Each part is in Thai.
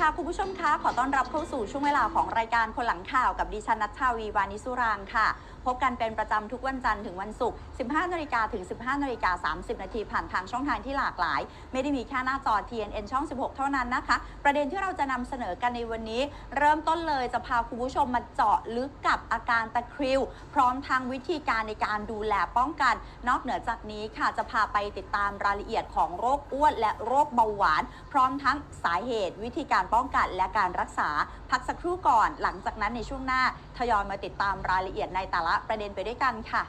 ค่ะคุณผู้ชมคะขอต้อนรับเข้าสู่ช่วงเวลาของรายการคนหลังข่าวกับดิฉันนัชชาวีวานิสุรางค์ค่ะ พบกันเป็นประจำทุกวันจันทร์ถึงวันศุกร์ 15 นาฬิกาถึง 15 นาฬิกา 30 นาทีผ่านทางช่องทางที่หลากหลาย ไม่ได้มีแค่หน้าจอ TNN ช่อง 16 เท่านั้นนะคะ ประเด็นที่เราจะนำเสนอกันในวันนี้ เริ่มต้นเลยจะพาคุณผู้ชมมาเจาะลึกกับอาการตะคริว พร้อมทางวิธีการในการดูแลป้องกัน นอกเหนือจากนี้ค่ะจะพาไปติดตามรายละเอียดของโรคอ้วนและโรคเบาหวาน พร้อมทั้งสาเหตุวิธีการป้องกันและการรักษาพักสักครู่ก่อน หลังจากนั้นในช่วงหน้าทยอยมาติดตามรายละเอียดในแต่ละประเด็นไปด้วยกันค่ะ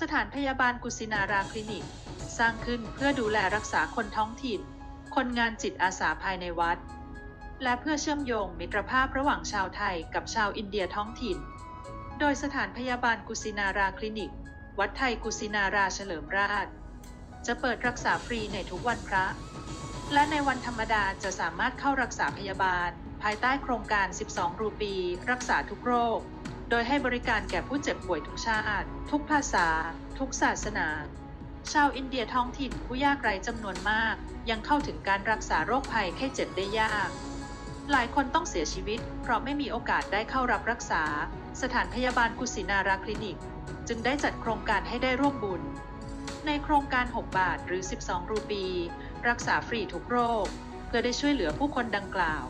สถานพยาบาลกุสินาราคลินิก สร้างขึ้นเพื่อดูแลรักษาคนท้องถิ่น คนงานจิตอาสาภายในวัด และเพื่อเชื่อมโยงมิตรภาพระหว่างชาวไทยกับชาวอินเดียท้องถิ่น โดยสถานพยาบาลกุสินาราคลินิก วัดไทยกุสินาราเฉลิมราชจะเปิดรักษาฟรีในทุกวันพระ และในวันธรรมดาจะสามารถเข้ารักษาพยาบาล ภายใต้โครงการ 12 รูปี รักษาทุกโรค โดยให้บริการแก่ผู้เจ็บป่วยทุกชาติ ทุกภาษา ทุกศาสนา ชาวอินเดียท้องถิ่นผู้ยากไร้จำนวนมาก ยังเข้าถึงการรักษาโรคภัยไข้เจ็บได้ยาก หลายคนต้องเสียชีวิต เพราะไม่มีโอกาสได้เข้ารับรักษา สถานพยาบาลกุสินาราคลินิก จึงได้จัดโครงการให้ได้ร่วมบุญ ในโครงการ 6 บาทหรือ 12 รูปี รักษาฟรีทุกโรค เพื่อได้ช่วยเหลือผู้คนดังกล่าว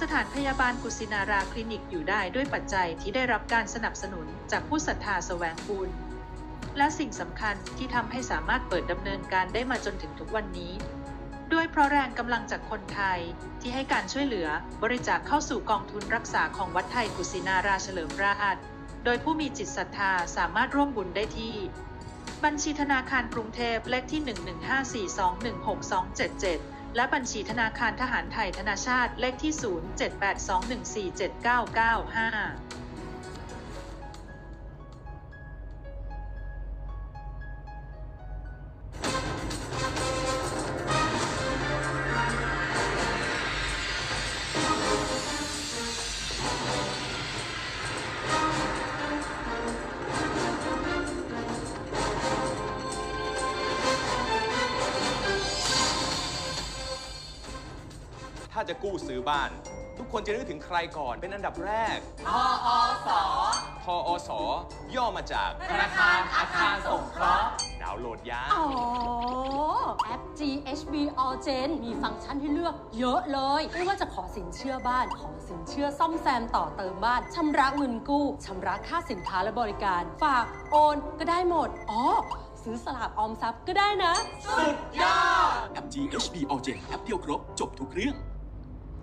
สถานพยาบาลกุสินาราคลินิกอยู่ได้ด้วยปัจจัยที่ได้รับการสนับสนุนจากผู้ศรัทธาแสวงบุญและสิ่งสำคัญที่ทำให้สามารถเปิดดำเนินการได้มาจนถึงทุกวันนี้ ด้วยเพราะแรงกำลังจากคนไทยที่ให้การช่วยเหลือบริจาคเข้าสู่กองทุนรักษาของวัดไทยกุสินาราเฉลิมราชโดยผู้มีจิตศรัทธาสามารถร่วมบุญได้ที่ บัญชีธนาคารกรุงเทพเลขที่ 1154216277 และบัญชีธนาคารทหารไทยธนาชาติเลขที่ 0782147995าจะกู้ซื้อบ้าน ทุกคนจะนึกถึงใครก่อนเป็นอันดับแรก ทออสทออสย่อมาจาก ธนาคารอาคารสงเคราะห์ ดาวน์โหลดยาอ๋อ แอป GHB All Gen มีฟังก์ชันให้เลือกเยอะเลย ไม่ว่าจะขอสินเชื่อบ้าน ขอสินเชื่อซ่อมแซมต่อเติมบ้าน ชำระเงินกู้ชำระค่าสินค้าและบริการ ฝากโอนก็ได้หมด อ๋อ ซื้อสลากออมทรัพย์ก็ได้นะแอป GHB All Gen แอปเดียวครบ จบทุกเรื่อง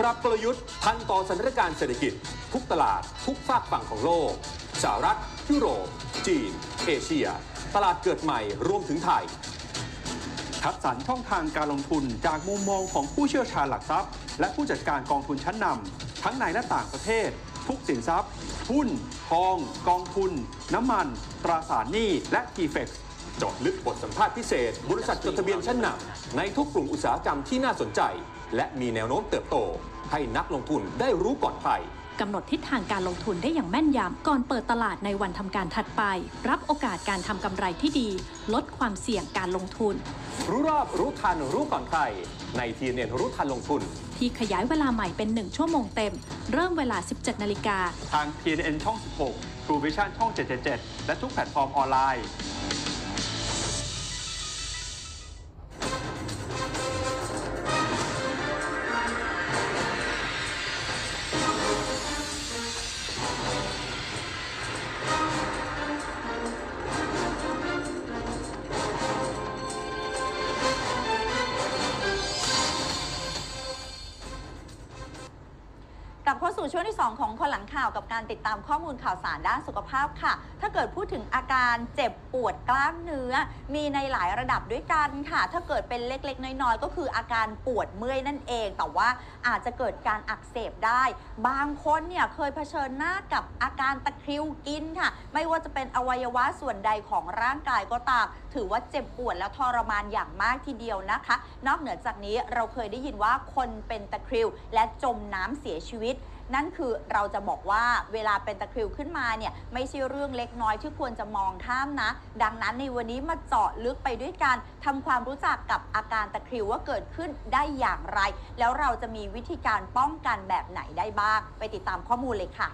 ปรับกลยุทธ์ทันต่อสถานการณ์เศรษฐกิจ ทุกตลาด ทุกฝากฝั่งของโลกสหรัฐ ยุโรป จีน เอเชีย ตลาดเกิดใหม่รวมถึงไทย คัดสรรช่องทางการลงทุนจากมุมมองของผู้เชี่ยวชาญหลักทรัพย์ และผู้จัดการกองทุนชั้นนำทั้งในและต่างประเทศ ทุกสินทรัพย์ หุ้น ทอง กองทุน น้ำมัน ตราสารหนี้ และ t f e x เจาะลึกบทสัมภาษณ์พิเศษ บริษัทจดทะเบียนชั้นนำในทุกกลุ่มอุตสาหกรรมที่น่าสนใจ และมีแนวโน้มเติบโต ให้นักลงทุนได้รู้ก่อนใครกำหนดทิศทางการลงทุนได้อย่างแม่นยำก่อนเปิดตลาดในวันทำการถัดไป รับโอกาสการทำกำไรที่ดี ลดความเสี่ยงการลงทุน รู้รอบรู้ทันรู้ก่อนใคร ในทีเน็นรู้ทันลงทุน ที่ขยายเวลาใหม่เป็น 1 ชั่วโมงเต็ม เริ่มเวลา 17 นาฬิกา ทาง TNN ช่อง 16 True Vision ช่อง 777 และทุกแพลตฟอร์มออนไลน์ กับการติดตามข้อมูลข่าวสารด้านสุขภาพค่ะ ถ้าเกิดพูดถึงอาการเจ็บปวดกล้ามเนื้อ มีในหลายระดับด้วยกันค่ะ ถ้าเกิดเป็นเล็กๆ น้อยๆ ก็คืออาการปวดเมื่อยนั่นเอง แต่ว่าอาจจะเกิดการอักเสบได้ บางคนเนี่ยเคยเผชิญหน้ากับอาการตะคริวกินค่ะ ไม่ว่าจะเป็นอวัยวะส่วนใดของร่างกายก็ตาม ถือว่าเจ็บปวดและทรมานอย่างมากทีเดียวนะคะ นอกเหนือจากนี้เราเคยได้ยินว่าคนเป็นตะคริวและจมน้ำเสียชีวิต นั่นคือเราจะบอกว่าเวลาเป็นตะคริวขึ้นมาเนี่ยไม่ใช่เรื่องเล็กน้อยที่ควรจะมองข้ามนะ ดังนั้นในวันนี้มาเจาะลึกไปด้วยกันทำความรู้จักกับอาการตะคริวว่าเกิดขึ้นได้อย่างไร แล้วเราจะมีวิธีการป้องกันแบบไหนได้บ้าง ไปติดตามข้อมูลเลยค่ะ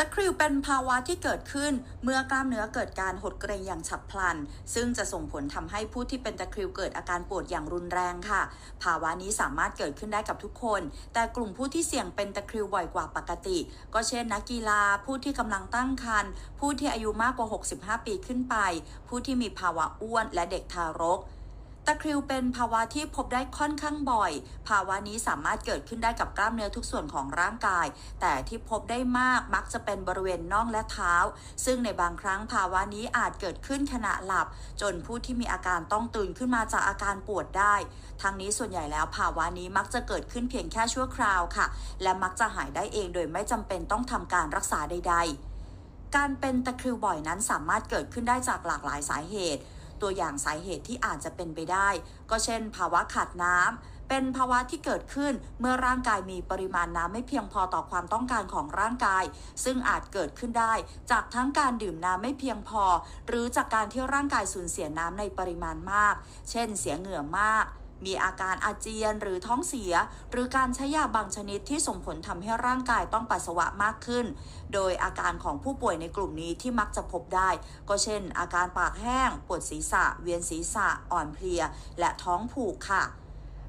ตะคริวเป็นภาวะที่เกิดขึ้นเมื่อกล้ามเนื้อเกิดการหดเกร็งอย่างฉับพลัน ซึ่งจะส่งผลทำให้ผู้ที่เป็นตะคริวเกิดอาการปวดอย่างรุนแรงค่ะ ภาวะนี้สามารถเกิดขึ้นได้กับทุกคน แต่กลุ่มผู้ที่เสี่ยงเป็นตะคริวบ่อยกว่าปกติ ก็เช่นนักกีฬา ผู้ที่กำลังตั้งครรภ์ผู้ที่อายุมากกว่า 65 ปีขึ้นไป ผู้ที่มีภาวะอ้วนและเด็กทารก ตะคริวเป็นภาวะที่พบได้ค่อนข้างบ่อย ภาวะนี้สามารถเกิดขึ้นได้กับกล้ามเนื้อทุกส่วนของร่างกาย แต่ที่พบได้มากมักจะเป็นบริเวณน่องและเท้า ซึ่งในบางครั้งภาวะนี้อาจเกิดขึ้นขณะหลับ จนผู้ที่มีอาการต้องตื่นขึ้นมาจากอาการปวดได้ ทั้งนี้ส่วนใหญ่แล้วภาวะนี้มักจะเกิดขึ้นเพียงแค่ชั่วคราวค่ะ และมักจะหายได้เองโดยไม่จำเป็นต้องทำการรักษาใด ๆ การเป็นตะคริวบ่อยนั้นสามารถเกิดขึ้นได้จากหลากหลายสาเหตุ ตัวอย่างสาเหตุที่อาจจะเป็นไปได้ ก็เช่น ภาวะขาดน้ำเป็นภาวะที่เกิดขึ้นเมื่อร่างกายมีปริมาณน้ำไม่เพียงพอต่อความต้องการของร่างกาย ซึ่งอาจเกิดขึ้นได้ จากทั้งการดื่มน้ำไม่เพียงพอ หรือจากการที่ร่างกายสูญเสียน้ำในปริมาณมาก เช่น เสียเหงื่อมาก มีอาการอาเจียนหรือท้องเสีย หรือการใช้ยาบางชนิดที่ส่งผลทำให้ร่างกายต้องปัสสาวะมากขึ้น โดยอาการของผู้ป่วยในกลุ่มนี้ที่มักจะพบได้ ก็เช่น อาการปากแห้ง ปวดศีรษะ เวียนศีรษะ อ่อนเพลีย และท้องผูกค่ะ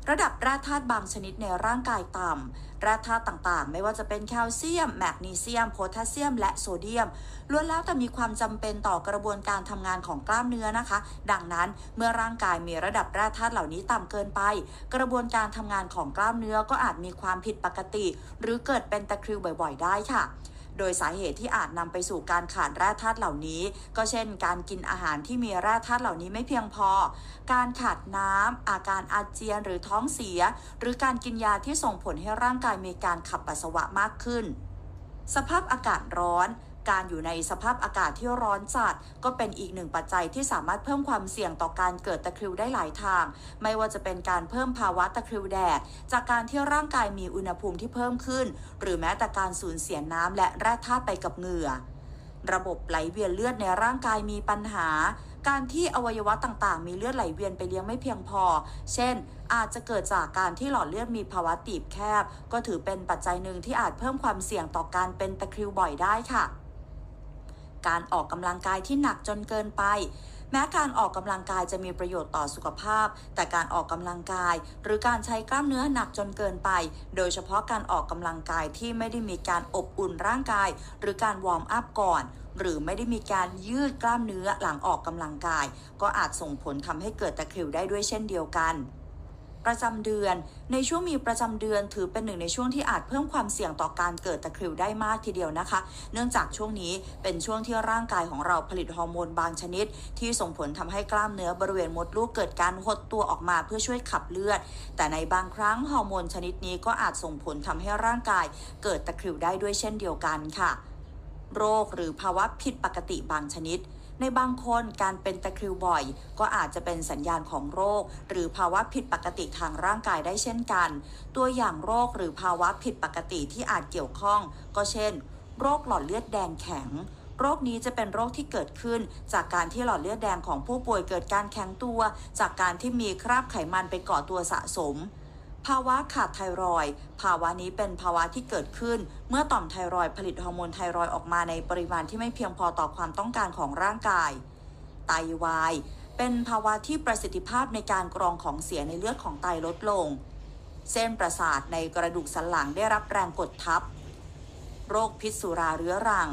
ระดับแร่ธาตุบางชนิดในร่างกายต่ำแร่ธาตุต่างๆ ไม่ว่าจะเป็นแคลเซียม แมกนีเซียม โพแทสเซียม และโซเดียม ล้วนแล้วแต่มีความจำเป็นต่อกระบวนการทำงานของกล้ามเนื้อนะคะ ดังนั้นเมื่อร่างกายมีระดับแร่ธาตุเหล่านี้ต่ำเกินไป กระบวนการทำงานของกล้ามเนื้อก็อาจมีความผิดปกติ หรือเกิดเป็นตะคริวบ่อย ๆ ได้ค่ะ โดยสาเหตุที่อาจนำไปสู่การขาดแร่ธาตุเหล่านี้ ก็เช่น การกินอาหารที่มีแร่ธาตุเหล่านี้ไม่เพียงพอ การขาดน้ำอาการอาเจียนหรือท้องเสีย หรือการกินยาที่ส่งผลให้ร่างกายมีการขับปัสสาวะมากขึ้น สภาพอากาศร้อน การอยู่ในสภาพอากาศที่ร้อนจัด ก็เป็นอีกหนึ่งปัจจัยที่สามารถเพิ่มความเสี่ยงต่อการเกิดตะคริวได้หลายทาง ไม่ว่าจะเป็นการเพิ่มภาวะตะคริวแดด จากการที่ร่างกายมีอุณหภูมิที่เพิ่มขึ้น หรือแม้แต่การสูญเสียน้ำและแร่ธาตุไปกับเหงื่อ ระบบไหลเวียนเลือดในร่างกายมีปัญหา การที่อวัยวะต่างๆ มีเลือดไหลเวียนไปเลี้ยงไม่เพียงพอ เช่นอาจจะเกิดจากการที่หลอดเลือดมีภาวะตีบแคบ ก็ถือเป็นปัจจัยหนึ่งที่อาจเพิ่มความเสี่ยงต่อการเป็นตะคริวบ่อยได้ค่ะ การออกกำลังกายที่หนักจนเกินไป แม้การออกกำลังกายจะมีประโยชน์ต่อสุขภาพ แต่การออกกำลังกาย หรือการใช้กล้ามเนื้อหนักจนเกินไป โดยเฉพาะการออกกำลังกายที่ไม่ได้มีการอบอุ่นร่างกาย หรือการวอร์มอัพก่อนหรือไม่ได้มีการยืดกล้ามเนื้อหลังออกกำลังกาย ก็อาจส่งผลทำให้เกิดตะคริวได้ด้วยเช่นเดียวกัน ประจำเดือน ในช่วงมีประจำเดือนถือเป็นหนึ่งในช่วงที่อาจเพิ่มความเสี่ยงต่อการเกิดตะคริวได้มากทีเดียวนะคะ เนื่องจากช่วงนี้เป็นช่วงที่ร่างกายของเราผลิตฮอร์โมนบางชนิด ที่ส่งผลทำให้กล้ามเนื้อบริเวณมดลูกเกิดการหดตัวออกมาเพื่อช่วยขับเลือด แต่ในบางครั้งฮอร์โมนชนิดนี้ก็อาจส่งผลทำให้ร่างกายเกิดตะคริวได้ด้วยเช่นเดียวกันค่ะ โรคหรือภาวะผิดปกติบางชนิด ในบางคนการเป็นตะคริวบ่อย ก็อาจจะเป็นสัญญาณของโรค หรือภาวะผิดปกติทางร่างกายได้เช่นกัน ตัวอย่างโรคหรือภาวะผิดปกติที่อาจเกี่ยวข้อง ก็เช่น โรคหลอดเลือดแดงแข็งโรคนี้จะเป็นโรคที่เกิดขึ้น จากการที่หลอดเลือดแดงของผู้ป่วยเกิดการแข็งตัว จากการที่มีคราบไขมันไปเกาะตัวสะสม ภาวะขาดไทรอยด์ภาวะนี้เป็นภาวะที่เกิดขึ้น เมื่อต่อมไทรอยด์ผลิตฮอร์โมนไทรอยด์ออกมาในปริมาณที่ไม่เพียงพอต่อความต้องการของร่างกาย ไตวาย เป็นภาวะที่ประสิทธิภาพในการกรองของเสียในเลือดของไตลดลง เส้นประสาทในกระดูกสันหลังได้รับแรงกดทับ โรคพิษสุราเรื้อรัง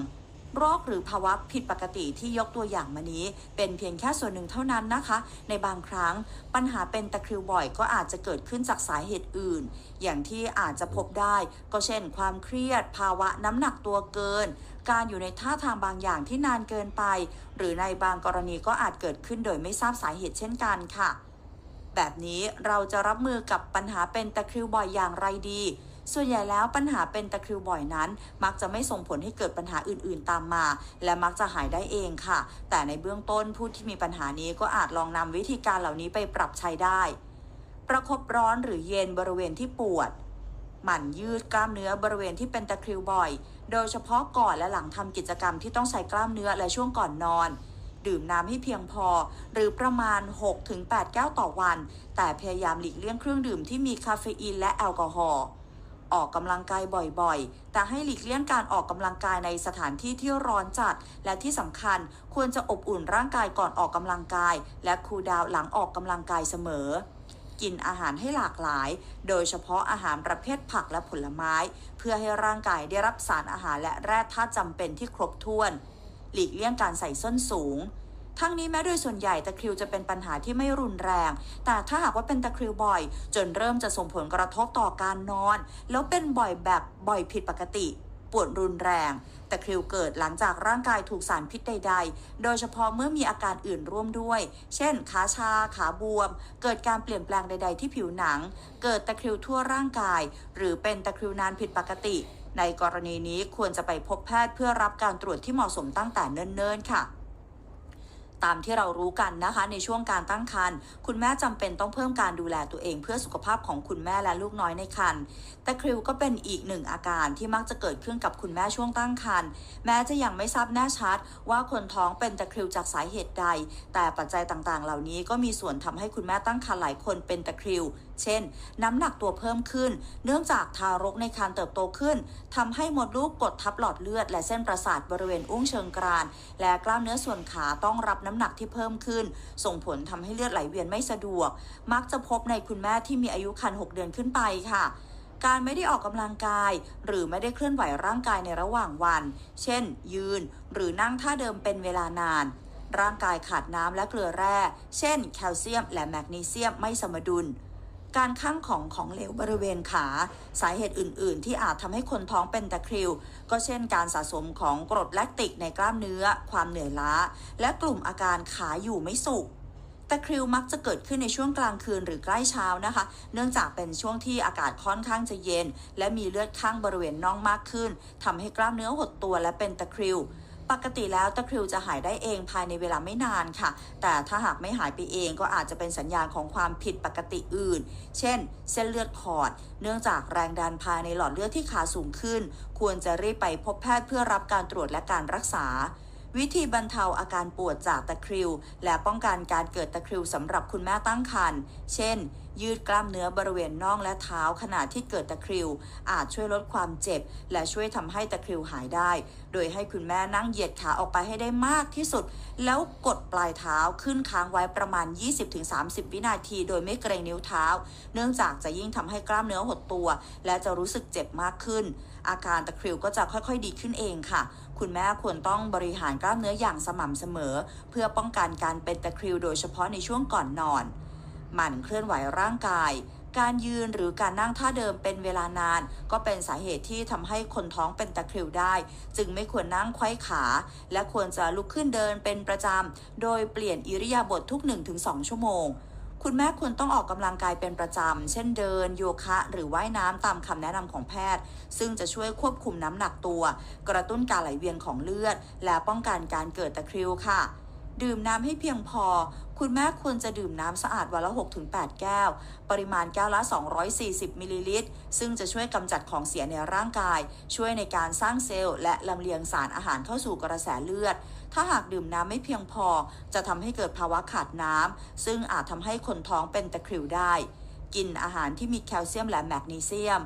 โรคหรือภาวะผิดปกติที่ยกตัวอย่างมานี้ เป็นเพียงแค่ส่วนหนึ่งเท่านั้นนะคะ ในบางครั้งปัญหาเป็นตะคริวบ่อยก็อาจจะเกิดขึ้นจากสาเหตุอื่น อย่างที่อาจจะพบได้ ก็เช่น ความเครียด ภาวะน้ำหนักตัวเกิน การอยู่ในท่าทางบางอย่างที่นานเกินไป หรือในบางกรณีก็อาจเกิดขึ้นโดยไม่ทราบสาเหตุเช่นกันค่ะ แบบนี้เราจะรับมือกับปัญหาเป็นตะคริวบ่อยอย่างไรดี ส่วนใหญ่แล้วปัญหาเป็นตะคริวบ่อยนั้น มักจะไม่ส่งผลให้เกิดปัญหาอื่นๆตามมา และมักจะหายได้เองค่ะ แต่ในเบื้องต้นผู้ที่มีปัญหานี้ก็อาจลองนำวิธีการเหล่านี้ไปปรับใช้ได้ ประคบร้อนหรือเย็นบริเวณที่ปวด หมั่นยืดกล้ามเนื้อบริเวณที่เป็นตะคริวบ่อย โดยเฉพาะก่อนและหลังทำกิจกรรมที่ต้องใช้กล้ามเนื้อและช่วงก่อนนอนดื่มน้ำให้เพียงพอ หรือประมาณ 6-8 แก้วต่อวัน แต่พยายามหลีกเลี่ยงเครื่องดื่มที่มีคาเฟอีนและแอลกอฮอล์ ออกกำลังกายบ่อยๆ แต่ให้หลีกเลี่ยงการออกกำลังกายในสถานที่ที่ร้อนจัด และที่สำคัญควรจะอบอุ่นร่างกายก่อนออกกำลังกาย และคูลดาวน์หลังออกกำลังกายเสมอ กินอาหารให้หลากหลาย โดยเฉพาะอาหารประเภทผักและผลไม้ เพื่อให้ร่างกายได้รับสารอาหารและแร่ธาตุจำเป็นที่ครบถ้วน หลีกเลี่ยงการใส่ส้นสูง ทั้งนี้แม้โดยส่วนใหญ่ตะคริวจะเป็นปัญหาที่ไม่รุนแรง แต่ถ้าหากว่าเป็นตะคริวบ่อย จนเริ่มจะส่งผลกระทบต่อการนอน แล้วเป็นบ่อยแบบบ่อยผิดปกติ ปวดรุนแรงตะคริวเกิดหลังจากร่างกายถูกสารพิษใด ๆ โดยเฉพาะเมื่อมีอาการอื่นร่วมด้วย เช่น ขาชา ขาบวม เกิดการเปลี่ยนแปลงใด ๆ ที่ผิวหนัง เกิดตะคริวทั่วร่างกาย หรือเป็นตะคริวนานผิดปกติ ในกรณีนี้ควรจะไปพบแพทย์เพื่อรับการตรวจที่เหมาะสมตั้งแต่เนิ่นๆค่ะ ตามที่เรารู้กันนะคะ ในช่วงการตั้งครรภ์คุณแม่จำเป็นต้องเพิ่มการดูแลตัวเอง เพื่อสุขภาพของคุณแม่และลูกน้อยในครรภ์แต่คริวก็เป็นอีกหนึ่งอาการที่มักจะเกิดขึ้นกับคุณแม่ช่วงตั้งครรภ์แม้จะยังไม่ทราบแน่ชัด ว่าคนท้องเป็นตะคริวจากสาเหตุใด แต่ปัจจัยต่างๆ เหล่านี้ก็มีส่วนทำให้คุณแม่ตั้งครรภ์หลายคนเป็นตะคริว เช่น น้ำหนักตัวเพิ่มขึ้น เนื่องจากทารกในครรภ์เติบโตขึ้นทำให้มดลูกกดทับหลอดเลือด และเส้นประสาทบริเวณอุ้งเชิงกราน และกล้ามเนื้อส่วนขาต้องรับน้ำหนักที่เพิ่มขึ้น ส่งผลทำให้เลือดไหลเวียนไม่สะดวก มักจะพบในคุณแม่ที่มีอายุครรภ์6เดือนขึ้นไปค่ะการไม่ได้ออกกำลังกาย หรือไม่ได้เคลื่อนไหวร่างกายในระหว่างวัน เช่น ยืน หรือนั่งท่าเดิมเป็นเวลานาน ร่างกายขาดน้ำและเกลือแร่ เช่น แคลเซียม และแมกนีเซียมไม่สมดุล การข้างของของเหลวบริเวณขาสาเหตุอื่น ๆ ที่อาจทำให้คนท้องเป็นตะคริว ก็เช่นการสะสมของกรดแลคติกในกล้ามเนื้อ ความเหนื่อยล้า และกลุ่มอาการขาอยู่ไม่สุขตะคริวมักจะเกิดขึ้นในช่วงกลางคืนหรือใกล้เช้านะคะ เนื่องจากเป็นช่วงที่อากาศค่อนข้างจะเย็น และมีเลือดข้างบริเวณน่องมากขึ้นทำให้กล้ามเนื้อหดตัวและเป็นตะคริว ปกติแล้วตะคริวจะหายได้เองภายในเวลาไม่นานค่ะ แต่ถ้าหากไม่หายไปเองก็อาจจะเป็นสัญญาณของความผิดปกติอื่น เช่น เส้นเลือดขอด เนื่องจากแรงดันภายในหลอดเลือดที่ขาสูงขึ้น ควรจะรีบไปพบแพทย์เพื่อรับการตรวจและการรักษา วิธีบรรเทาอาการปวดจากตะคริว และป้องกันการเกิดตะคริวสำหรับคุณแม่ตั้งครรภ์เช่น ยืดกล้ามเนื้อบริเวณน่องและเท้าขณะที่เกิดตะคริว อาจช่วยลดความเจ็บ และช่วยทำให้ตะคริวหายได้ โดยให้คุณแม่นั่งเหยียดขาออกไปให้ได้มากที่สุด แล้วกดปลายเท้าขึ้นค้างไว้ประมาณ 20-30 วินาที โดยไม่เกรงนิ้วเท้า เนื่องจากจะยิ่งทำให้กล้ามเนื้อหดตัว และจะรู้สึกเจ็บมากขึ้น อาการตะคริวก็จะค่อยๆ ดีขึ้นเองค่ะ คุณแม่ควรต้องบริหารกล้ามเนื้ออย่างสม่ำเสมอ เพื่อป้องกันการเป็นตะคริว โดยเฉพาะในช่วงก่อนนอน หมั่นเคลื่อนไหวร่างกาย การยืนหรือการนั่งท่าเดิมเป็นเวลานาน ก็เป็นสาเหตุที่ทำให้คนท้องเป็นตะคริวได้ จึงไม่ควรนั่งไขว้ขา และควรจะลุกขึ้นเดินเป็นประจำ โดยเปลี่ยนอิริยาบถททุก 1-2 ชั่วโมงคุณแม่ควรต้องออกกำลังกายเป็นประจำ เช่นเดิน โยคะ หรือว่ายน้ำตามคำแนะนำของแพทย์ ซึ่งจะช่วยควบคุมน้ำหนักตัว กระตุ้นการไหลเวียนของเลือด และป้องกันการเกิดตะคริวค่ะ ดื่มน้ำให้เพียงพอ คุณแม่ควรจะดื่มน้ำสะอาดวันละ 6-8 แก้ว ปริมาณแก้วละ 240 มิลลิลิตร ซึ่งจะช่วยกำจัดของเสียในร่างกาย ช่วยในการสร้างเซลล์และลำเลียงสารอาหารเข้าสู่กระแสเลือด ถ้าหากดื่มน้ำไม่เพียงพอ จะทำให้เกิดภาวะขาดน้ำ ซึ่งอาจทำให้คนท้องเป็นตะคริวได้ กินอาหารที่มีแคลเซียมและแมกนีเซียม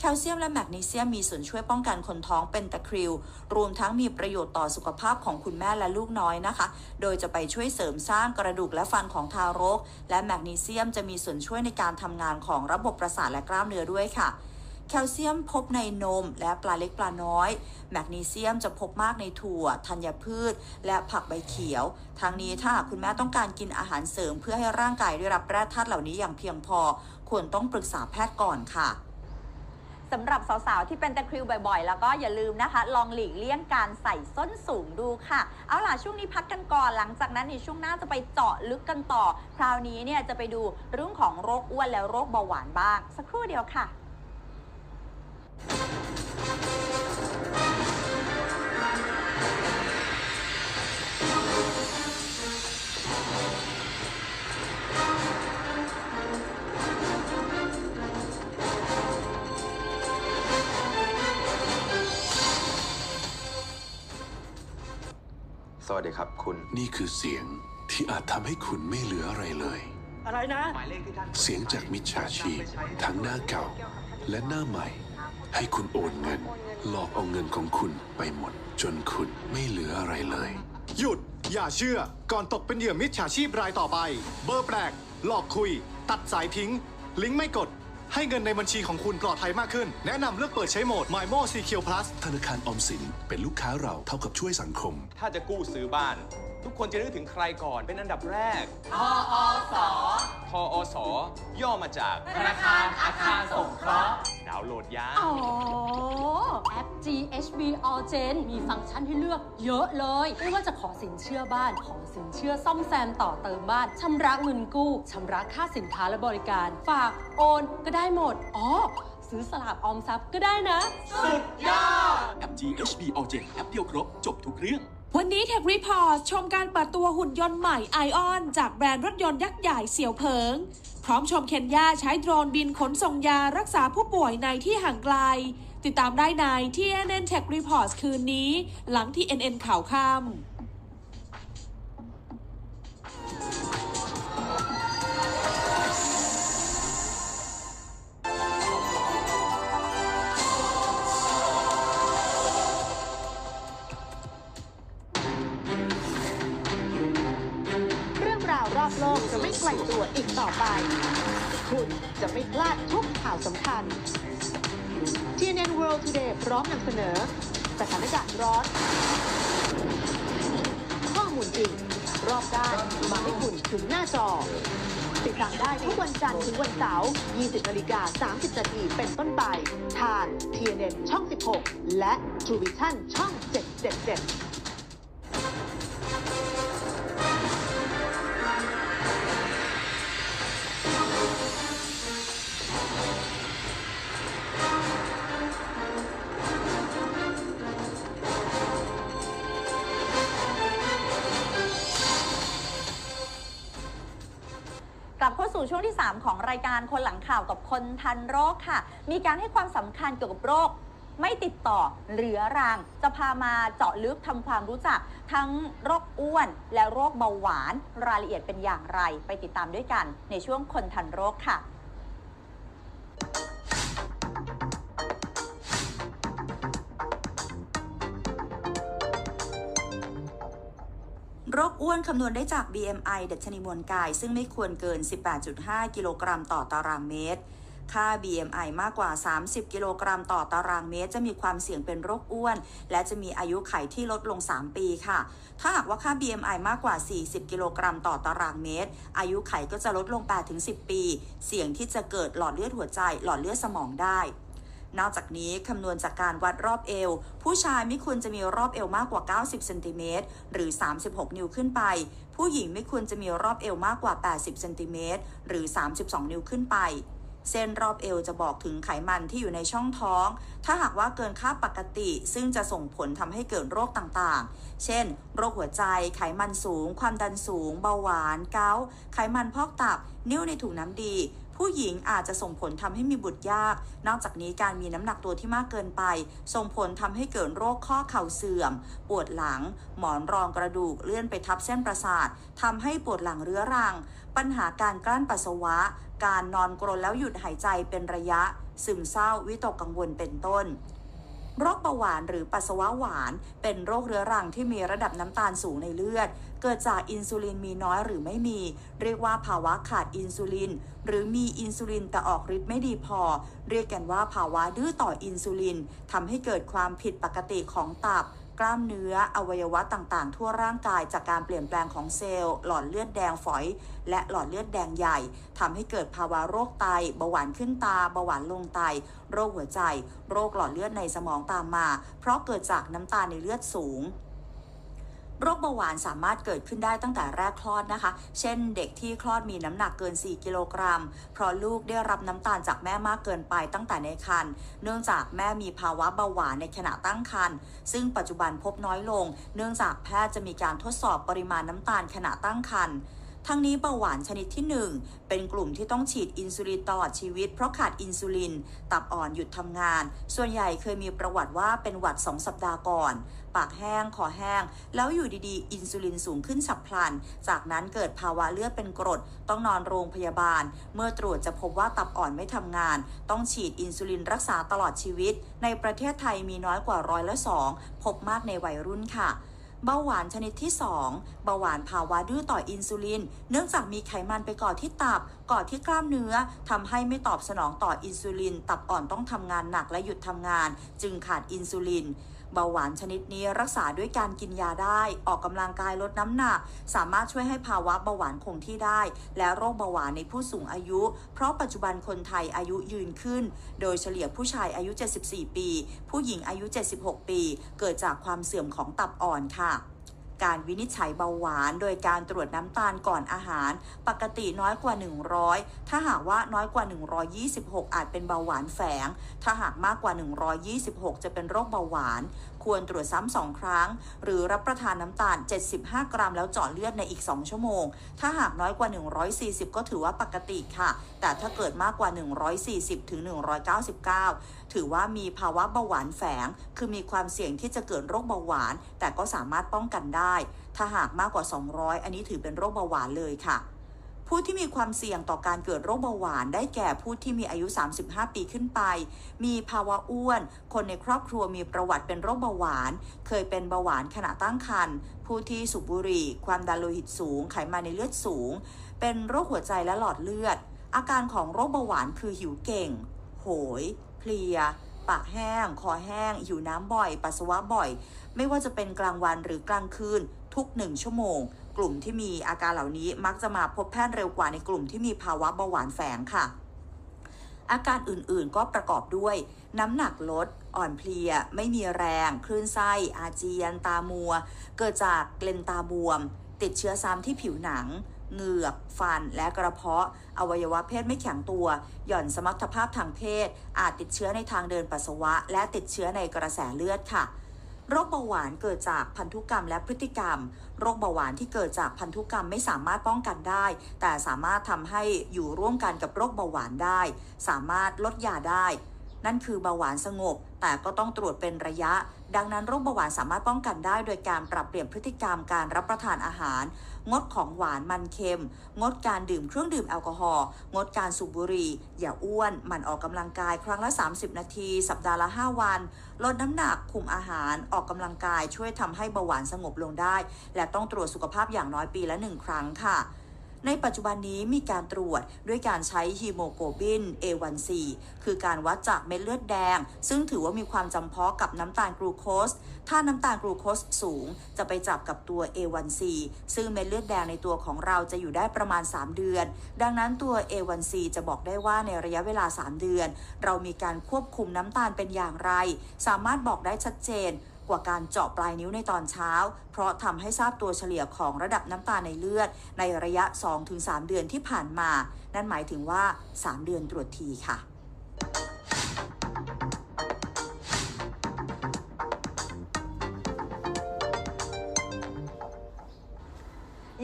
แคลเซียมและแมกนีเซียมมีส่วนช่วยป้องกันคนท้องเป็นตะคริว รวมทั้งมีประโยชน์ต่อสุขภาพของคุณแม่และลูกน้อยนะคะ โดยจะไปช่วยเสริมสร้างกระดูกและฟันของทารก และแมกนีเซียมจะมีส่วนช่วยในการทำงานของระบบประสาทและกล้ามเนื้อด้วยค่ะแคลเซียมพบในนม และปลาเล็กปลาน้อย แมกนีเซียมจะพบมากในถั่ว ธัญพืช และผักใบเขียว ทั้งนี้ถ้าคุณแม่ต้องการกินอาหารเสริมเพื่อให้ร่างกายได้รับแร่ธาตุเหล่านี้อย่างเพียงพอ ควรต้องปรึกษาแพทย์ก่อนค่ะ สำหรับสาวๆ ที่เป็นตะคริวบ่อยๆ แล้วก็อย่าลืมนะคะ ลองหลีกเลี่ยงการใส่ส้นสูงดูค่ะ เอาล่ะช่วงนี้พักกันก่อนหลังจากนั้นในช่วงหน้าจะไปเจาะลึกกันต่อ คราวนี้เนี่ยจะไปดูเรื่องของโรคอ้วนและโรคเบาหวานบ้าง สักครู่เดียวค่ะ ครับคุณ นี่คือเสียงที่อาจทำให้คุณไม่เหลืออะไรเลย อะไรนะเสียงจากมิจฉาชีพทั้งหน้าเก่าและหน้าใหม่ ให้คุณโอนเงิน หลอกเอาเงินของคุณไปหมด จนคุณไม่เหลืออะไรเลย หยุด อย่าเชื่อ ก่อนตกเป็นเหยื่อมิจฉาชีพรายต่อไป เบอร์แปลก หลอกคุย ตัดสายทิ้ง ลิงก์ไม่กด ให้เงินในบัญชีของคุณปลอดภัยมากขึ้น แนะนำเลือกเปิดใช้โหมด MyMo Secure Plus ธนาคารออมสินเป็นลูกค้าเราเท่ากับช่วยสังคม ถ้าจะกู้ซื้อบ้าน ทุกคนจะนึกถึงใครก่อนเป็นอันดับแรกทอส ทออสย่อมาจากธนาคารอาคารสงเคราะห์ดาวน์โหลดยาอ๋อ แอป GHB All Gen มีฟังก์ชันให้เลือกเยอะเลย ไม่ว่าจะขอสินเชื่อบ้าน ขอสินเชื่อซ่อมแซมต่อเติมบ้าน ชำระเงินกู้ ชำระค่าสินค้าและบริการ ฝากโอนก็ได้หมด อ๋อ ซื้อสลากออมทรัพย์ก็ได้นะ สุดยอด แอป GHB All Gen แอปเดียวครบ จบทุกเรื่อง วันนี้ Tech Report ชมการเปิดตัวหุ่นยนต์ใหม่ Ion จากแบรนด์รถยนต์ยักษ์ใหญ่เสี่ยวเพิง พร้อมชมเคนยาใช้โดรนบินขนส่งยารักษาผู้ป่วยในที่ห่างไกล ติดตามได้ในที่ NN Tech Report คืนนี้ หลังที่ NN ข่าวค่ำ ลกจะไม่ไกลตัวอีกต่อไป คุณจะไม่พลาดทุกข่าวสำคัญ TNN World Today พร้อมนำเสนอ สถานการณ์ร้อน ข้อมูลจริง รอบด้านมาให้คุณถึงหน้าจอ ติดตามได้ทุกวันจันทร์ถึงวันเสาร์ 20นาฬิกา30นาทีเป็นต้นไป ทาง TNN ช่อง 16 และ True Vision ช่อง 777 สู่ช่วงที่ 3 ของรายการคนหลังข่าวกับคนทันโรคค่ะ มีการให้ความสำคัญเกี่ยวกับโรค ไม่ติดต่อเหลือรัง จะพามาเจาะลึกทำความรู้จัก ทั้งโรคอ้วนและโรคเบาหวาน รายละเอียดเป็นอย่างไร ไปติดตามด้วยกันในช่วงคนทันโรคค่ะ โรคอ้วนคำนวณได้จาก BMI ดัชนีมวลกาย ซึ่งไม่ควรเกิน 18.5 กิโลกรัมต่อตารางเมตร ค่า BMI มากกว่า 30 กิโลกรัมต่อตารางเมตร จะมีความเสี่ยงเป็นโรคอ้วน และจะมีอายุไขที่ลดลง 3 ปีค่ะ ถ้าหากว่าค่า BMI มากกว่า 40 กิโลกรัมต่อตารางเมตร อายุไขก็จะลดลง 8-10 ปี เสี่ยงที่จะเกิดหลอดเลือดหัวใจ หลอดเลือดสมองได้ นอกจากนี้คำนวณจากการวัดรอบเอว ผู้ชายไม่ควรจะมีรอบเอวมากกว่า 90เซนติเมตรหรือ 36 นิ้วขึ้นไป ผู้หญิงไม่ควรจะมีรอบเอวมากกว่า 80เซนติเมตรหรือ 32 นิ้วขึ้นไป เส้นรอบเอวจะบอกถึงไขมันที่อยู่ในช่องท้อง ถ้าหากว่าเกินค่าปกติ ซึ่งจะส่งผลทำให้เกิดโรคต่างๆ เช่น โรคหัวใจ ไขมันสูง ความดันสูง เบาหวาน เกาต์ไขมันพอกตับ นิ้วในถุงน้ำดี ผู้หญิงอาจจะส่งผลทำให้มีบุตรยาก นอกจากนี้การมีน้ำหนักตัวที่มากเกินไป ส่งผลทำให้เกิดโรคข้อเข่าเสื่อม ปวดหลัง หมอนรองกระดูกเลื่อนไปทับเส้นประสาททำให้ปวดหลังเรื้อรัง ปัญหาการกลั้นปัสสาวะ การนอนกรนแล้วหยุดหายใจเป็นระยะ ซึมเศร้า วิตกกังวลเป็นต้นโรคเบาหวานหรือปัสสาวะหวาน เป็นโรคเรื้อรังที่มีระดับน้ำตาลสูงในเลือด เกิดจากอินซูลินมีน้อยหรือไม่มี เรียกว่าภาวะขาดอินซูลิน หรือมีอินซูลินแต่ออกฤทธิ์ไม่ดีพอ เรียกกันว่าภาวะดื้อต่ออินซูลินทำให้เกิดความผิดปกติของตับกล้ามเนื้อ อวัยวะต่างๆ ทั่วร่างกายจากการเปลี่ยนแปลงของเซลล์ หลอดเลือดแดงฝอย และหลอดเลือดแดงใหญ่ทำให้เกิดภาวะโรคไต เบาหวานขึ้นตา เบาหวานลงไต โรคหัวใจ โรคหลอดเลือดในสมองตามมา เพราะเกิดจากน้ำตาลในเลือดสูง โรคเบาหวานสามารถเกิดขึ้นได้ตั้งแต่แรกคลอดนะคะ เช่นเด็กที่คลอดมีน้ำหนักเกิน 4 กิโลกรัม เพราะลูกได้รับน้ำตาลจากแม่มากเกินไปตั้งแต่ในครรภ์ เนื่องจากแม่มีภาวะเบาหวานในขณะตั้งครรภ์ ซึ่งปัจจุบันพบน้อยลง เนื่องจากแพทย์จะมีการทดสอบปริมาณน้ำตาลขณะตั้งครรภ์ ทั้งนี้เบาหวานชนิดที่ 1 เป็นกลุ่มที่ต้องฉีดอินซูลินตลอดชีวิต เพราะขาดอินซูลิน ตับอ่อนหยุดทำงาน ส่วนใหญ่เคยมีประวัติว่าเป็นหวัด 2 สัปดาห์ก่อน ปากแห้ง คอแห้ง แล้วอยู่ดีๆ อินซูลินสูงขึ้นฉับพลัน จากนั้นเกิดภาวะเลือดเป็นกรด ต้องนอนโรงพยาบาล เมื่อตรวจจะพบว่าตับอ่อนไม่ทำงาน ต้องฉีดอินซูลินรักษาตลอดชีวิต ในประเทศไทยมีน้อยกว่าร้อยละสองพบมากในวัยรุ่นค่ะ เบาหวานชนิดที่ 2 เบาหวานภาวะดื้อต่ออินซูลิน เนื่องจากมีไขมันไปก่อที่ตับ ก่อที่กล้ามเนื้อทำให้ไม่ตอบสนองต่ออินซูลิน ตับอ่อนต้องทำงานหนักและหยุดทำงาน จึงขาดอินซูลิน เบาหวานชนิดนี้รักษาด้วยการกินยาได้ออกกำลังกายลดน้ำหนัก สามารถช่วยให้ภาวะเบาหวานคงที่ได้ และโรคเบาหวานในผู้สูงอายุ เพราะปัจจุบันคนไทยอายุยืนขึ้น โดยเฉลี่ยผู้ชายอายุ 74 ปี ผู้หญิงอายุ 76 ปี เกิดจากความเสื่อมของตับอ่อนค่ะ การวินิจฉัยเบาหวาน โดยการตรวจน้ำตาลก่อนอาหาร ปกติน้อยกว่า 100 ถ้าหากว่าน้อยกว่า 126 อาจเป็นเบาหวานแฝง ถ้าหากมากกว่า 126 จะเป็นโรคเบาหวาน ควรตรวจซ้ำสองครั้ง หรือรับประทานน้ำตาล 75 กรัม แล้วเจาะเลือดในอีก 2 ชั่วโมง ถ้าหากน้อยกว่า 140 ก็ถือว่าปกติค่ะ แต่ถ้าเกิดมากกว่า 140 ถึง 199 ถือว่ามีภาวะเบาหวานแฝง คือมีความเสี่ยงที่จะเกิดโรคเบาหวาน แต่ก็สามารถป้องกันได้ถ้าหากมากกว่า 200 อันนี้ถือเป็นโรคเบาหวานเลยค่ะ ผู้ที่มีความเสี่ยงต่อการเกิดโรคเบาหวาน ได้แก่ผู้ที่มีอายุ 35 ปีขึ้นไป มีภาวะอ้วน คนในครอบครัวมีประวัติเป็นโรคเบาหวาน เคยเป็นเบาหวานขณะตั้งครรภ์ ผู้ที่สูบบุหรี่ ความดันโลหิตสูง ไขมันในเลือดสูง เป็นโรคหัวใจและหลอดเลือด อาการของโรคเบาหวานคือหิวเก่ง โหย เพลีย ปากแห้ง คอแห้ง หิวน้ำบ่อย ปัสสาวะบ่อย ไม่ว่าจะเป็นกลางวันหรือกลางคืนทุกหนึ่งชั่วโมง กลุ่มที่มีอาการเหล่านี้มักจะมาพบแพทย์เร็วกว่าในกลุ่มที่มีภาวะเบาหวานแฝงค่ะ อาการอื่นๆก็ประกอบด้วย น้ำหนักลด อ่อนเพลีย ไม่มีแรง คลื่นไส้ อาเจียน ตามัว เกิดจากเกล็นตาบวม ติดเชื้อซ้ำที่ผิวหนังเหงือก ฟัน และกระเพาะ อวัยวะเพศไม่แข็งตัว หย่อนสมรรถภาพทางเพศ อาจติดเชื้อในทางเดินปัสสาวะ และติดเชื้อในกระแสเลือดค่ะ โรคเบาหวานเกิดจากพันธุกรรมและพฤติกรรม โรคเบาหวานที่เกิดจากพันธุกรรมไม่สามารถป้องกันได้ แต่สามารถทำให้อยู่ร่วมกันกับโรคเบาหวานได้ สามารถลดยาได้ นั่นคือเบาหวานสงบ แต่ก็ต้องตรวจเป็นระยะ ดังนั้นโรคเบาหวานสามารถป้องกันได้ โดยการปรับเปลี่ยนพฤติกรรมการรับประทานอาหาร งดของหวานมันเค็ม งดการดื่มเครื่องดื่มแอลกอฮอล์ งดการสูบบุหรี่ อย่าอ้วน หมั่นออกกำลังกายครั้งละ 30 นาที สัปดาห์ละ 5 วัน ลดน้ำหนัก คุมอาหาร ออกกำลังกาย ช่วยทำให้เบาหวานสงบลงได้ และต้องตรวจสุขภาพอย่างน้อยปีละ1ครั้งค่ะ ในปัจจุบันนี้มีการตรวจด้วยการใช้ฮีโมโกลบิน A1C คือการวัดจากเม็ดเลือดแดง ซึ่งถือว่ามีความจำเพาะกับน้ำตาลกลูโคส ถ้าน้ำตาลกลูโคสสูง จะไปจับกับตัว A1C ซึ่งเม็ดเลือดแดงในตัวของเราจะอยู่ได้ประมาณ 3 เดือน ดังนั้นตัว A1C จะบอกได้ว่าในระยะเวลา 3 เดือน เรามีการควบคุมน้ำตาลเป็นอย่างไร สามารถบอกได้ชัดเจน กว่าการเจาะปลายนิ้วในตอนเช้า เพราะทำให้ทราบตัวเฉลี่ยของระดับน้ำตาลในเลือด ในระยะ 2-3 เดือนที่ผ่านมา นั่นหมายถึงว่า 3 เดือนตรวจทีค่ะ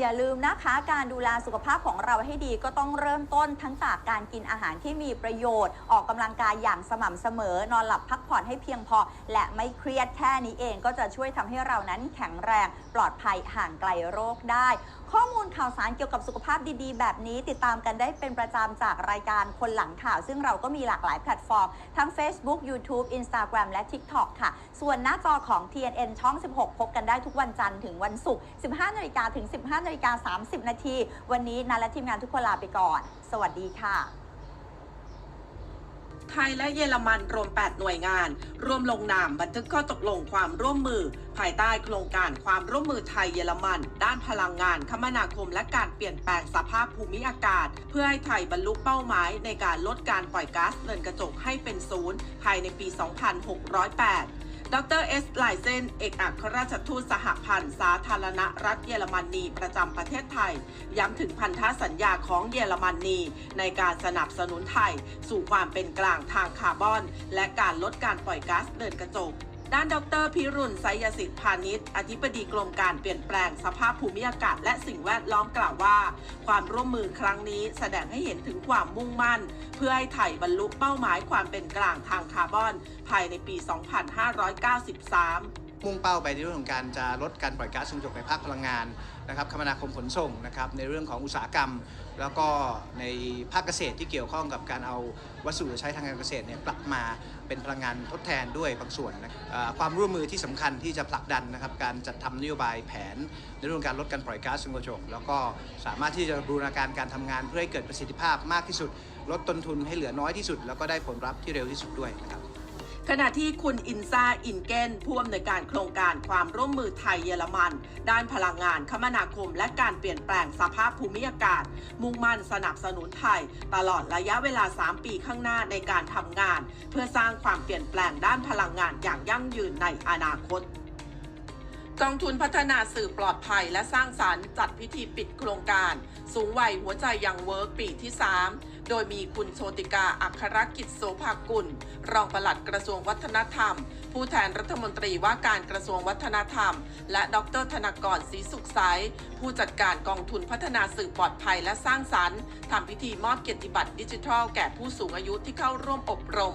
อย่าลืมนะคะการดูแลสุขภาพของเราให้ดีก็ต้องเริ่มต้นทั้งจากการกินอาหารที่มีประโยชน์ ออกกำลังกายอย่างสม่ำเสมอ นอนหลับพักผ่อนให้เพียงพอ และไม่เครียดแค่นี้เองก็จะช่วยทำให้เรานั้นแข็งแรงปลอดภัยห่างไกลโรคได้ ข้อมูลข่าวสารเกี่ยวกับสุขภาพดีๆ แบบนี้ ติดตามกันได้เป็นประจำจากรายการคนหลังข่าว ซึ่งเราก็มีหลากหลายแพลตฟอร์ม ทั้ง Facebook YouTube Instagram และ TikTok ค่ะ ส่วนหน้าจอของ TNN ช่อง 16 พบกันได้ทุกวันจันทร์ถึงวันศุกร์ 15นาฬิกาถึง 15นาฬิกา30 นาที วันนี้นันและทีมงานทุกคนลาไปก่อน สวัสดีค่ะ ไทยและเยอรมันรวม 8 หน่วยงาน ร่วมลงนามบันทึกข้อตกลงความร่วมมือ ภายใต้โครงการความร่วมมือไทยเยอรมัน ด้านพลังงานคมนาคมและการเปลี่ยนแปลงสภาพภูมิอากาศ เพื่อให้ไทยบรรลุเป้าหมายในการลดการปล่อยก๊าซเรือนกระจกให้เป็นศูนย์ภายในปี 2608 ดรเอสไลเซน เอกอัครราชทูตสหพันธ์สาธารณรัฐเยอรมนีประจำประเทศไทย ย้ำถึงพันธสัญญาของเยอรมนีในการสนับสนุนไทย สู่ความเป็นกลางทางคาร์บอน และการลดการปล่อยก๊าซเรือนกระจก ด้านดรพิรุณไสยสิทธิพาณิชย์ อธิบดีกรมการเปลี่ยนแปลงสภาพภูมิอากาศและสิ่งแวดล้อมกล่าวว่า ความร่วมมือครั้งนี้แสดงให้เห็นถึงความมุ่งมั่น เพื่อให้ไทยบรรลุเป้าหมายความเป็นกลางทางคาร์บอน ภายในปี 2593มุ่งเป้าไปในเรื่องของการจะลดการปล่อยก๊าซเรือนกระจกในภาคพลังงานนะครับคมนาคมขนส่งนะครับในเรื่องของอุตสาหกรรม แล้วก็ในภาคเกษตรที่เกี่ยวข้องกับการเอาวัสดุใช้ทางการเกษตรเนี่ยกลับมา เป็นพลังงานทดแทนด้วยบางส่วนนะความร่วมมือที่สำคัญที่จะผลักดันนะครับการจัดทำนโยบายแผนในเรื่องการลดการปล่อยก๊าซเรือนกระจกแล้วก็สามารถที่จะบูรณาการการทำงานเพื่อให้เกิดประสิทธิภาพมากที่สุด ลดต้นทุนให้เหลือน้อยที่สุด แล้วก็ได้ผลลัพธ์ที่เร็วที่สุดด้วยนะครับ ขณะที่คุณอินซาอินเกนผู้อำนวยการโครงการความร่วมมือไทยเยอรมัน ด้านพลังงานคมนาคม และการเปลี่ยนแปลงสภาพภูมิอากาศ มุ่งมั่นสนับสนุนไทย ตลอดระยะเวลา 3 ปีข้างหน้าในการทำงาน เพื่อสร้างความเปลี่ยนแปลงด้านพลังงานอย่างยั่งยืนในอนาคตกองทุนพัฒนาสื่อปลอดภัยและสร้างสารรค์จัดพิธีปิดโครงการ สูงวัยหัวใจยังเวิร์กปีที่ 3 โดยมีคุณโชติกาอัครกิจโสภากุล รองปลัดกระทรวงวัฒนธรรม ผู้แทนรัฐมนตรีว่าการกระทรวงวัฒนธรรม และดรธนากรศรีสุขใสผู้จัดการกองทุนพัฒนาสื่อปลอดภัยและสร้างสรรค์ทำพิธีมอบเกียรติบัตรดิจิทัลแก่ผู้สูงอายุที่เข้าร่วมอบรม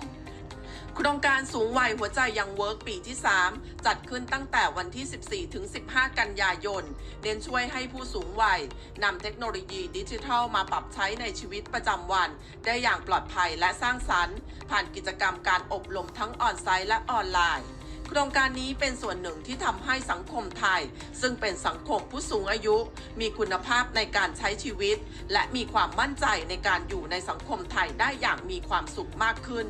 โครงการสูงวัยหัวใจยังเวิร์กปีที่ 3 จัดขึ้นตั้งแต่วันที่ 14 ถึง 15 กันยายน เน้นช่วยให้ผู้สูงวัยนำเทคโนโลยีดิจิทัลมาปรับใช้ในชีวิตประจำวัน ได้อย่างปลอดภัยและสร้างสรรค์ ผ่านกิจกรรมการอบรมทั้งออนไซต์และออนไลน์โครงการนี้เป็นส่วนหนึ่งที่ทำให้สังคมไทย ซึ่งเป็นสังคมผู้สูงอายุ มีคุณภาพในการใช้ชีวิต และมีความมั่นใจในการอยู่ในสังคมไทยได้อย่างมีความสุขมากขึ้น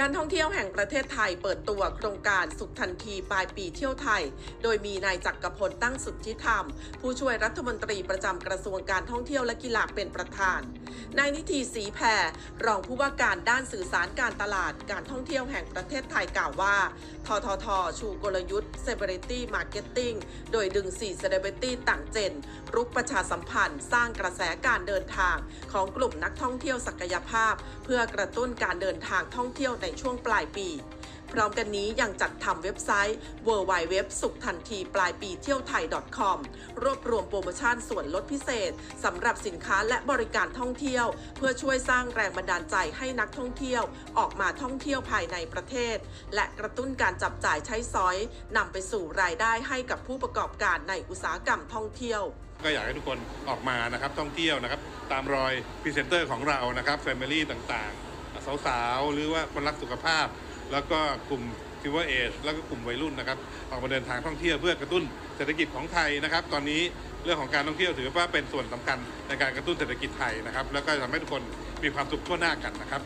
การท่องเที่ยวแห่งประเทศไทยเปิดตัวโครงการสุขทันทีปลายปีเที่ยวไทย โดยมีนายจักรพลตั้งสุทธิธรรม ผู้ช่วยรัฐมนตรีประจำกระทรวงการท่องเที่ยวและกีฬาเป็นประธาน นายนิติศรีแพรรองผู้ว่าการด้านสื่อสารการตลาดการท่องเที่ยวแห่งประเทศไทยกล่าวว่า ททท ชูกลยุทธ์ Celebrity Marketing โดยดึง 4 Celebrity ต่างเจน รุกประชาสัมพันธ์ สร้างกระแสการเดินทาง ของกลุ่มนักท่องเที่ยวศักยภาพ เพื่อกระตุ้นการเดินทางท่องเที่ยวในช่วงปลายปี พร้อมกันนี้ยังจัดทำเว็บไซต์ w w w สุขทันทีปลายปีเที่ยวไทย .com รวบรวมโปรโมชั่นส่วนลดพิเศษสำหรับสินค้าและบริการท่องเที่ยว เพื่อช่วยสร้างแรงบันดาลใจให้นักท่องเที่ยว ออกมาท่องเที่ยวภายในประเทศ และกระตุ้นการจับจ่ายใช้สอยนำไปสู่รายได้ให้กับผู้ประกอบการในอุตสาหกรรมท่องเที่ยวก็อยากให้ทุกคนออกมานะครับท่องเที่ยวนะครับ ตามรอยพรีเซนเตอร์ของเรานะครับแฟมิลี่ต่างๆ สาวๆ หรือว่าคนรักสุขภาพ แล้วก็กลุ่มซิวเวอร์เอจแล้วก็กลุ่มวัยรุ่นนะครับออกมาเดินทางท่องเที่ยวเพื่อกระตุ้นเศรษฐกิจของไทยนะครับ ตอนนี้เรื่องของการท่องเที่ยวถือว่าเป็นส่วนสำคัญในการกระตุ้นเศรษฐกิจไทยนะครับ แล้วก็ทำให้ทุกคนมีความสุขทั่วหน้ากันนะครับ